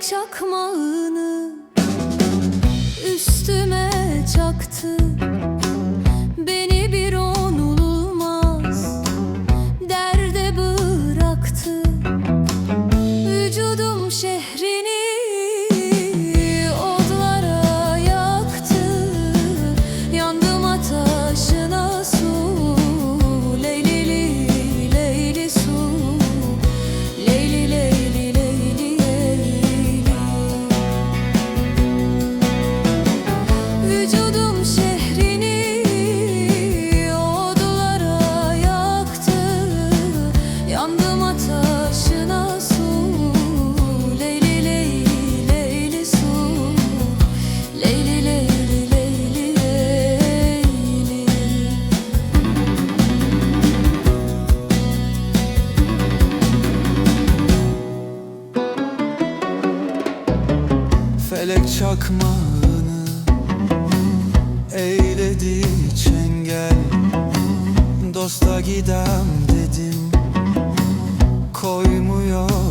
Çelik çakmağını üstüme çaktı. Felek çakmağını eyledi çengel. Dosta gidem dedim koymuyor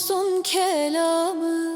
olsun kelamı.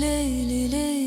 leyli leyli